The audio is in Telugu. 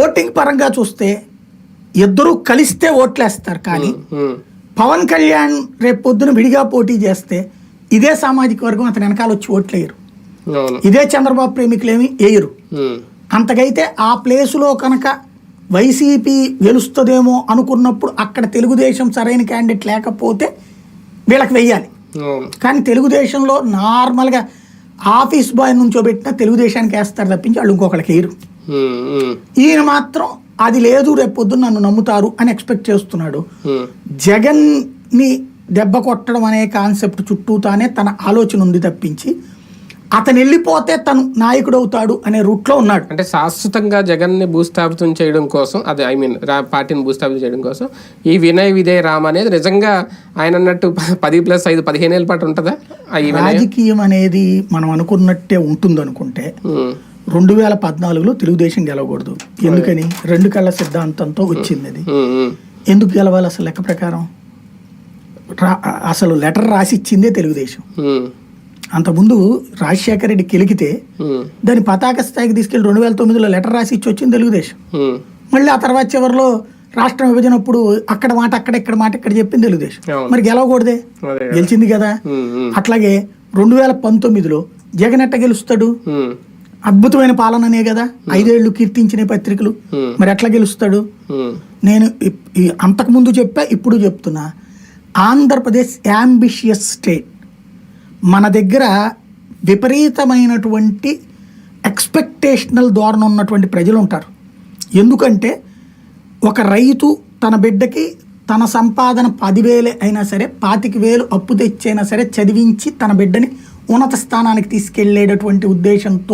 ఓటింగ్ పరంగా చూస్తే ఇద్దరూ కలిస్తే ఓట్లేస్తారు కానీ పవన్ కళ్యాణ్ రేపు పొద్దున విడిగా పోటీ చేస్తే ఇదే సామాజిక వర్గం అతని వెనకాల వచ్చి ఓట్లేయరు. ఇదే చంద్రబాబు ప్రేమికులేమి వేయరు అంతకైతే ఆ ప్లేసులో కనుక వైసీపీ గెలుస్తుందేమో అనుకున్నప్పుడు అక్కడ తెలుగుదేశం సరైన క్యాండిడేట్ లేకపోతే వీళ్ళకి వెయ్యాలి. కానీ తెలుగుదేశంలో నార్మల్గా ఆఫీస్ బాయ్ నుంచోబెట్టినా తెలుగుదేశానికి వేస్తారు తప్పించి వాళ్ళు ఇంకొకరికి వేయరు. ఈయన మాత్రం అది లేదు రేపు పొద్దున్న నన్ను నమ్ముతారు అని ఎక్స్పెక్ట్ చేస్తున్నాడు. ఉమ్, జగన్ని దెబ్బ కొట్టడం అనే కాన్సెప్ట్ చుట్టూతానే తన ఆలోచన ఉంది తప్పించి అతను వెళ్ళిపోతే తను నాయకుడు అవుతాడు అనే రూట్లో ఉన్నాడు. అంటే శాశ్వతంగా జగన్ని భూస్థాపితం చేయడం కోసం అదే ఐ మీన్ పార్టీని భూస్థాపితం చేయడం కోసం ఈ వినయ్ విజయ్ రామ్ అనేది నిజంగా ఆయన అన్నట్టు పది ప్లస్ ఐదు పదిహేను ఏళ్ళ పాటు ఉంటుందా? రాజకీయం అనేది మనం అనుకున్నట్టే ఉంటుంది అనుకుంటే రెండు వేల పద్నాలుగులో తెలుగుదేశం గెలవకూడదు. ఎందుకని? రెండు కళ్ళ సిద్ధాంతంతో వచ్చింది. అది ఉమ్, ఉమ్, ఎందుకు గెలవాలి అసలు లెక్క ప్రకారం? అసలు లెటర్ రాసి ఇచ్చిందే తెలుగుదేశం అంతకుముందు రాజశేఖర రెడ్డి గెలికితే ఉమ్, దాని పతాక స్థాయికి తీసుకెళ్ళి రెండు వేల తొమ్మిదిలో లెటర్ రాసి ఇచ్చి వచ్చింది తెలుగుదేశం. మళ్ళీ ఆ తర్వాత చివరిలో రాష్ట్రం విభజన అప్పుడు అక్కడ మాట అక్కడ ఇక్కడ మాట ఇక్కడ చెప్పింది తెలుగుదేశం. మరి గెలవకూడదే. గెలిచింది కదా? అట్లాగే రెండు వేల పంతొమ్మిదిలో జగన్ ఎట్ట గెలుస్తాడు అద్భుతమైన పాలననే కదా. ఐదేళ్ళు కీర్తించిన పత్రికలు. మరి ఎట్లా గెలుస్తాడు? నేను అంతకుముందు చెప్పా ఇప్పుడు చెప్తున్నా. ఆంధ్రప్రదేశ్ యాంబిషియస్ స్టేట్ మన దగ్గర విపరీతమైనటువంటి ఎక్స్పెక్టేషనల్ ధోరణి ఉన్నటువంటి ప్రజలు ఉంటారు. ఎందుకంటే ఒక రైతు తన బిడ్డకి తన సంపాదన పదివేలే అయినా సరే పాతిక వేలు అప్పు తెచ్చైనా సరే చదివించి తన బిడ్డని ఉన్నత స్థానానికి తీసుకెళ్ళేటటువంటి ఉద్దేశంతో